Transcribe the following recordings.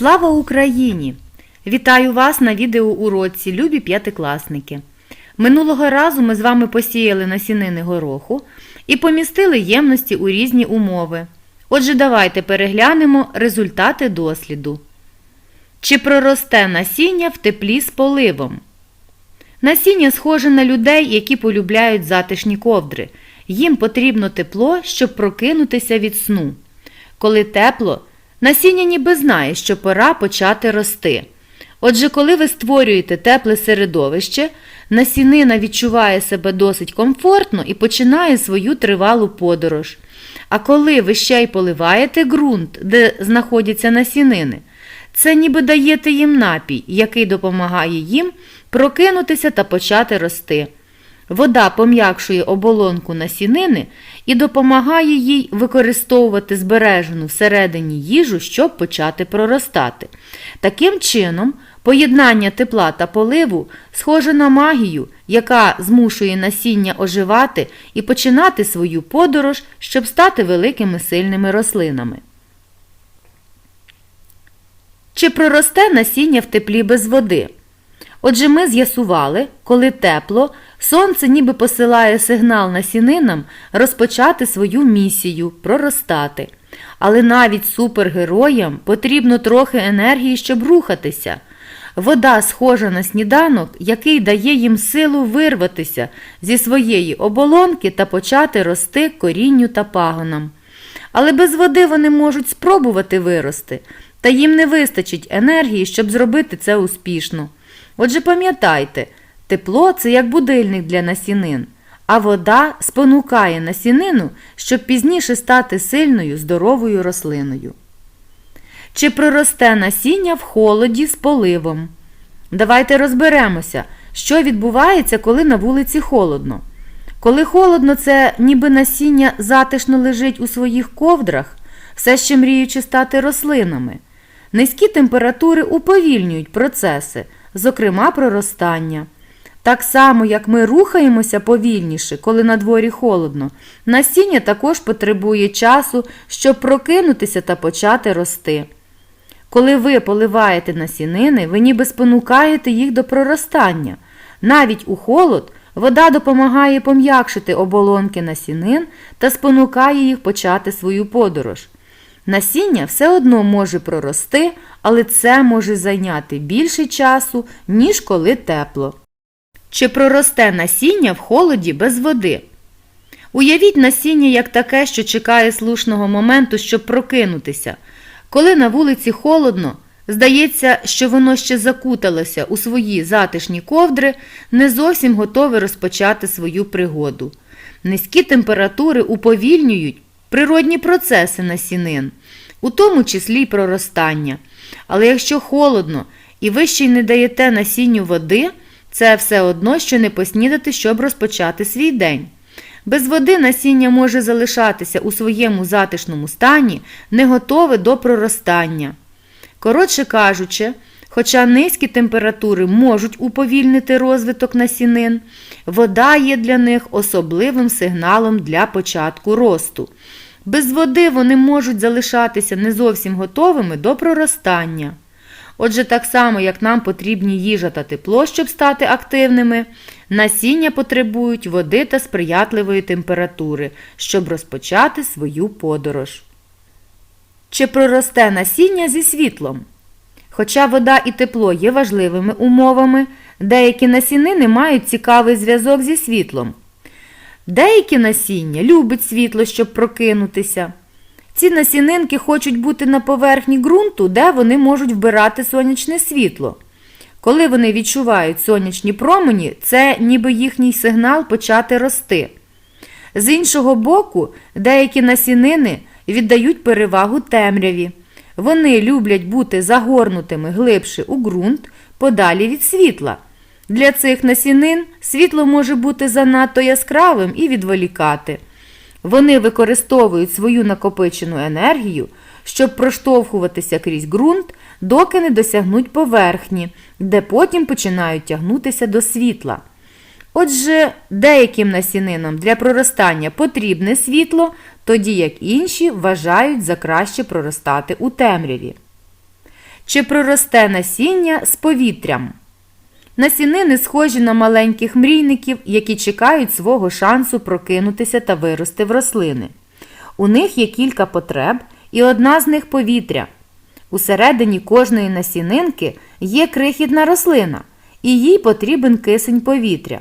Слава Україні! Вітаю вас на відеоуроці, любі п'ятикласники. Минулого разу ми з вами посіяли насінини гороху і помістили ємності у різні умови. Отже, давайте переглянемо результати досліду. Чи проросте насіння в теплі з поливом? Насіння схоже на людей, які полюбляють затишні ковдри. Їм потрібно тепло, щоб прокинутися від сну. Коли тепло, насіння ніби знає, що пора почати рости. Отже, коли ви створюєте тепле середовище, насінина відчуває себе досить комфортно і починає свою тривалу подорож. А коли ви ще й поливаєте ґрунт, де знаходяться насінини, це ніби даєте їм напій, який допомагає їм прокинутися та почати рости. Вода пом'якшує оболонку насінини і допомагає їй використовувати збережену всередині їжу, щоб почати проростати. Таким чином, поєднання тепла та поливу схоже на магію, яка змушує насіння оживати і починати свою подорож, щоб стати великими сильними рослинами. Чи проросте насіння в теплі без води? Отже, ми з'ясували, коли тепло, сонце ніби посилає сигнал насінинам розпочати свою місію, проростати. Але навіть супергероям потрібно трохи енергії, щоб рухатися. Вода схожа на сніданок, який дає їм силу вирватися зі своєї оболонки та почати рости корінню та пагонам. Але без води вони можуть спробувати вирости, та їм не вистачить енергії, щоб зробити це успішно. Отже, пам'ятайте, тепло це як будильник для насінин, а вода спонукає насінину, щоб пізніше стати сильною, здоровою рослиною. Чи проросте насіння в холоді з поливом? Давайте розберемося, що відбувається, коли на вулиці холодно. Коли холодно, це ніби насіння затишно лежить у своїх ковдрах, все ще мріючи стати рослинами. Низькі температури уповільнюють процеси, зокрема проростання. Так само, як ми рухаємося повільніше, коли на дворі холодно, насіння також потребує часу, щоб прокинутися та почати рости. Коли ви поливаєте насінини, ви ніби спонукаєте їх до проростання. Навіть у холод вода допомагає пом'якшити оболонки насінин та спонукає їх почати свою подорож. Насіння все одно може прорости, але це може зайняти більше часу, ніж коли тепло. Чи проросте насіння в холоді без води? Уявіть насіння як таке, що чекає слушного моменту, щоб прокинутися. Коли на вулиці холодно, здається, що воно ще закуталося у свої затишні ковдри, не зовсім готове розпочати свою пригоду. Низькі температури уповільнюють природні процеси насінин, у тому числі й проростання. Але якщо холодно і ви ще й не даєте насінню води, це все одно, що не поснідати, щоб розпочати свій день. Без води насіння може залишатися у своєму затишному стані, не готове до проростання. Коротше кажучи, хоча низькі температури можуть уповільнити розвиток насінин, вода є для них особливим сигналом для початку росту. Без води вони можуть залишатися не зовсім готовими до проростання. Отже, так само, як нам потрібні їжа та тепло, щоб стати активними, насіння потребують води та сприятливої температури, щоб розпочати свою подорож. Чи проросте насіння зі світлом? Хоча вода і тепло є важливими умовами, деякі насінини мають цікавий зв'язок зі світлом. Деякі насіння любить світло, щоб прокинутися. Ці насінинки хочуть бути на поверхні ґрунту, де вони можуть вбирати сонячне світло. Коли вони відчувають сонячні промені, це ніби їхній сигнал почати рости. З іншого боку, деякі насінини віддають перевагу темряві. Вони люблять бути загорнутими глибше у ґрунт, подалі від світла. Для цих насінин світло може бути занадто яскравим і відволікати. Вони використовують свою накопичену енергію, щоб проштовхуватися крізь ґрунт, доки не досягнуть поверхні, де потім починають тягнутися до світла. Отже, деяким насінинам для проростання потрібне світло, тоді як інші вважають за краще проростати у темряві. Чи проросте насіння з повітрям? Насінини схожі на маленьких мрійників, які чекають свого шансу прокинутися та вирости в рослини. У них є кілька потреб, і одна з них повітря. Усередині кожної насінинки є крихітна рослина, і їй потрібен кисень повітря.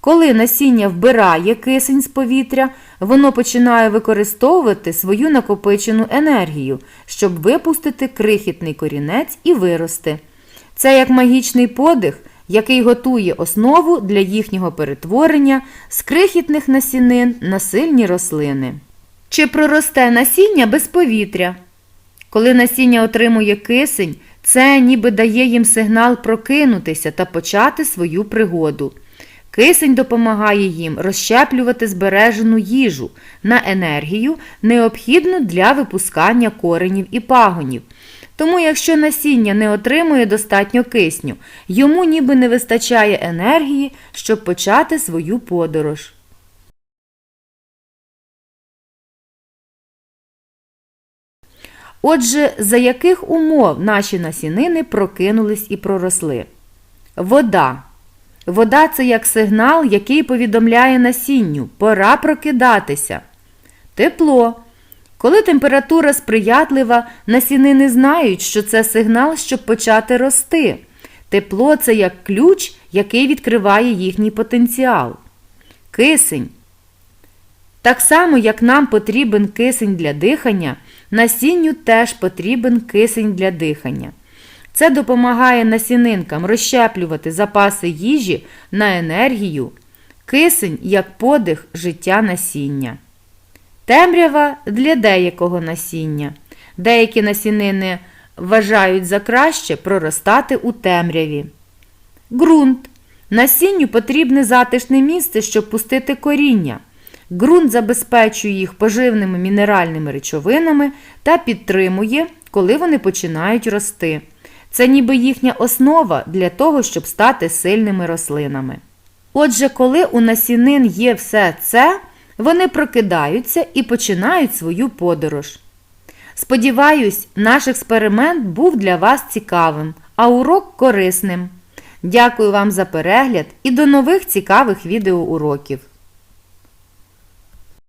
Коли насіння вбирає кисень з повітря, воно починає використовувати свою накопичену енергію, щоб випустити крихітний корінець і вирости. Це як магічний подих, який готує основу для їхнього перетворення з крихітних насінин на сильні рослини. Чи проросте насіння без повітря? Коли насіння отримує кисень, це ніби дає їм сигнал прокинутися та почати свою пригоду. Кисень допомагає їм розщеплювати збережену їжу на енергію, необхідну для випускання коренів і пагонів. Тому, якщо насіння не отримує достатньо кисню, йому ніби не вистачає енергії, щоб почати свою подорож. Отже, за яких умов наші насінини прокинулись і проросли? Вода. Вода це як сигнал, який повідомляє насінню пора прокидатися. Тепло. Коли температура сприятлива, насінини знають, що це сигнал, щоб почати рости. Тепло це як ключ, який відкриває їхній потенціал. Кисень. Так само, як нам потрібен кисень для дихання, насінню теж потрібен кисень для дихання. Це допомагає насінинкам розщеплювати запаси їжі на енергію, кисень як подих життя насіння. Темрява для деякого насіння. Деякі насінини вважають за краще проростати у темряві. Ґрунт. Насінню потрібне затишне місце, щоб пустити коріння. Ґрунт забезпечує їх поживними мінеральними речовинами та підтримує, коли вони починають рости. Це ніби їхня основа для того, щоб стати сильними рослинами. Отже, коли у насінин є все це, вони прокидаються і починають свою подорож. Сподіваюсь, наш експеримент був для вас цікавим, а урок корисним. Дякую вам за перегляд і до нових цікавих відеоуроків!